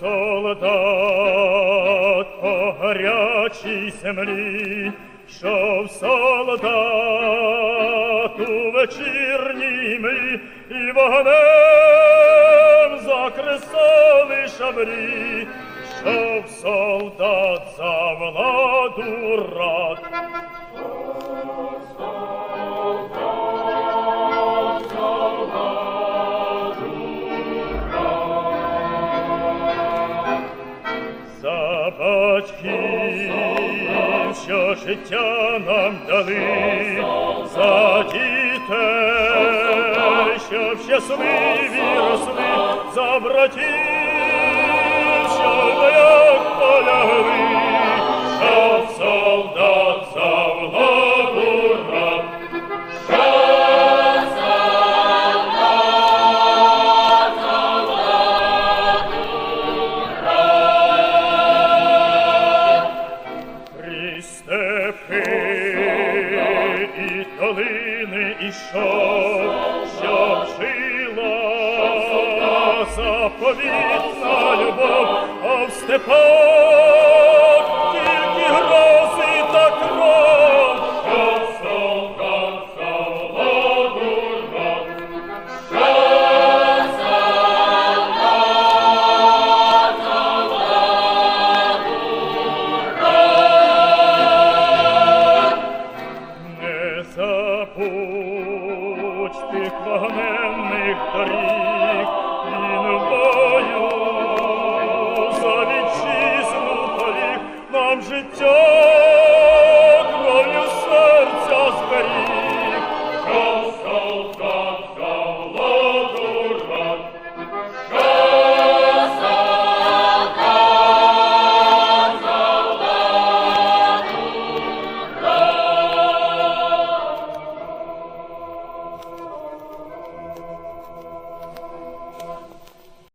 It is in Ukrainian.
солдат по гарячій землі, Шов солдат у вечірній млі і вогнем закресали шабрі, Шов солдат за владу рад. За батьків, що життя нам дали, за дітей, щоб щасливі росли, за братів, що в полягли, що жила заповітна любов, а в степах Вчися путь пікланених доріг, він в бою за вітчизну поріг нам життя.